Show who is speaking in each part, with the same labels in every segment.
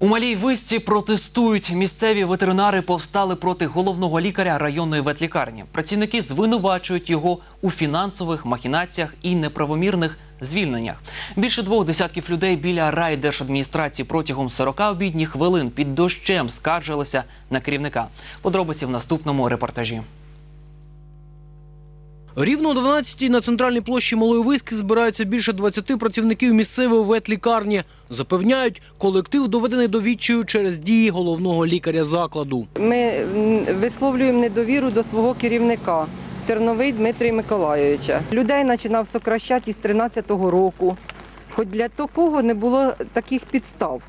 Speaker 1: У малій висці протестують. Місцеві ветеринари повстали проти головного лікаря районної ветлікарні. Працівники звинувачують його у фінансових махінаціях і неправомірних звільненнях. Більше двох десятків людей біля райдержадміністрації протягом 40 обідніх хвилин під дощем скаржилися на керівника. Подробиці в наступному репортажі.
Speaker 2: Рівно о 12-й на центральній площі Малої Виски збираються більше 20 працівників місцевої ветлікарні. Запевняють, колектив доведений до відчаю через дії головного лікаря закладу.
Speaker 3: Ми висловлюємо недовіру до свого керівника Терновий Дмитрія Миколайовича. Людей починав сокращати з 13-го року. Хоч для такого не було таких підстав.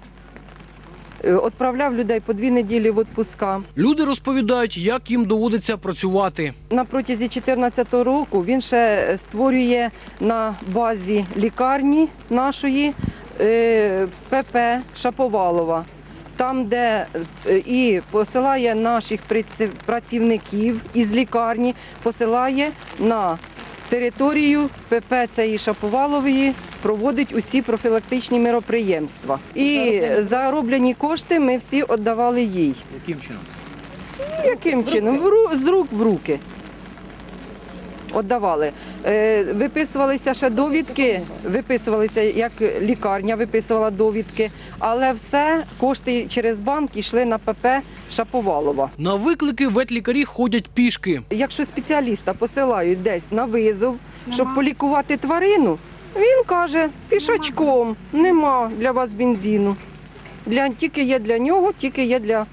Speaker 3: Е, Отправляв людей по дві неділі в відпуска.
Speaker 2: Люди розповідають, як їм доводиться працювати.
Speaker 3: На протязі 2014 року він ще створює на базі лікарні нашої е, ПП Шаповалова, там, де е, і посилає наших працівників із лікарні, посилає на територію ПП цієї Шаповалової, проводить усі профілактичні мероприємства. І зароблені кошти ми всі віддавали їй.
Speaker 2: Яким чином?
Speaker 3: Яким чином? З рук в руки. Отдавали. Е, виписувалися ще довідки, виписувалися, як лікарня виписувала довідки, але все кошти через банк йшли на ПП Шаповалова.
Speaker 2: На виклики ветлікарі ходять пішки.
Speaker 3: Якщо спеціаліста посилають десь на визов, щоб полікувати тварину, він каже, пішачком, нема для вас бензину. Для, тільки є для нього, тільки є для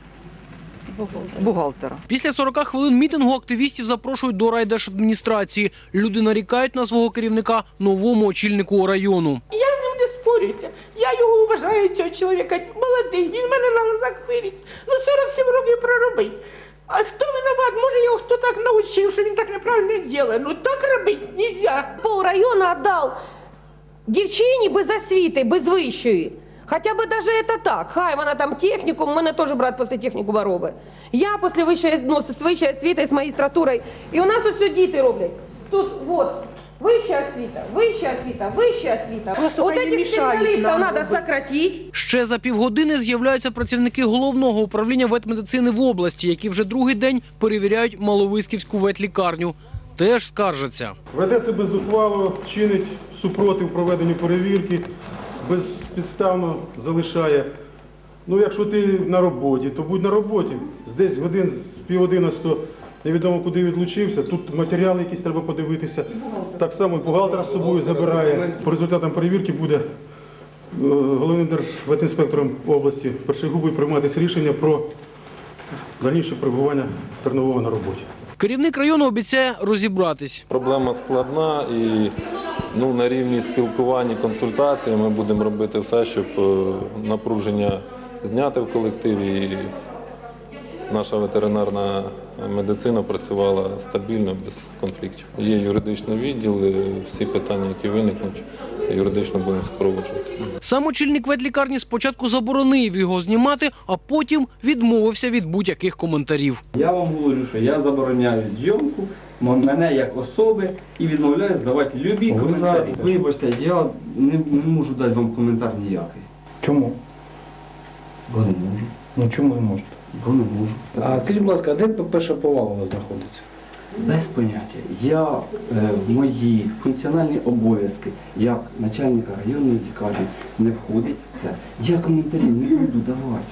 Speaker 3: бухгалтера.
Speaker 2: Після 40 хвилин мітингу активістів запрошують до райдержадміністрації. Люди нарікають на свого керівника новому очільнику району.
Speaker 4: Я з ним не спорюся. Я його вважаю, цього чоловіка молодий. Він мене на глазах виріс. Ну 47 років проробить. А хто винуват? Може його хто так навчив, що він так неправильно робить? Ну так робити нельзя.
Speaker 5: Пол району отдал дівчині без освіти, без вищої. Хоча б даже это так. Хай вона там технікум, у мене теж брат після технікума робить. Я після вищої, ну, з вищої освіти, з магістратурою. І у нас ось діти роблять. Тут вот, вища освіта, вища освіта, вища освіта.
Speaker 4: Просто
Speaker 5: От
Speaker 4: хай не
Speaker 5: этих
Speaker 4: мішають
Speaker 5: спеціалістів
Speaker 4: нам
Speaker 5: треба
Speaker 4: робити.
Speaker 5: сократити.
Speaker 2: Ще за півгодини з'являються працівники головного управління ветмедицини в області, які вже другий день перевіряють Маловисківську ветлікарню. Теж скаржаться.
Speaker 6: Веде себе зухвало, чинить супротив проведенню перевірки, безпідставно залишає. Ну, якщо ти на роботі, то будь на роботі. Десь годин, з пів одинадцятого невідомо куди відлучився. Тут матеріали якісь треба подивитися. Так само бухгалтера з собою забирає. По результатам перевірки буде е, головним держветінспектором області першогубою прийматися рішення про дальніше перебування Тернового на роботі.
Speaker 2: Керівник району обіцяє розібратись.
Speaker 7: Проблема складна і ну, на рівні спілкування, консультації ми будемо робити все, щоб е, напруження зняти в колективі і наша ветеринарна медицина працювала стабільно, без конфліктів. Є юридичний відділ, всі питання, які виникнуть, юридично будемо супроводжувати.
Speaker 2: Сам очільник ветлікарні спочатку заборонив його знімати, а потім відмовився від будь-яких коментарів.
Speaker 8: Я вам говорю, що я забороняю зйомку мене як особи і відмовляю здавати любі
Speaker 9: Ви
Speaker 8: коментарі.
Speaker 9: зараз-
Speaker 8: Вибачте, я не, не можу дати вам коментар ніякий.
Speaker 9: Чому?
Speaker 8: Бо не можу.
Speaker 9: Ну чому не можете?
Speaker 8: Бо не можу.
Speaker 9: А скажіть, будь ласка, а де ПП Шаповалова знаходиться?
Speaker 8: Без поняття. Я е, в мої функціональні обов'язки як начальника районної лікарні не входить це. Я коментарі не буду давати.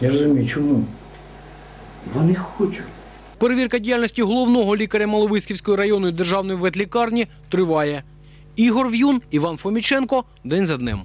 Speaker 9: Я розумію, чому?
Speaker 8: Бо не хочу.
Speaker 2: Перевірка діяльності головного лікаря Маловисківської районної державної ветлікарні триває. Ігор В'юн, Іван Фоміченко. День за днем.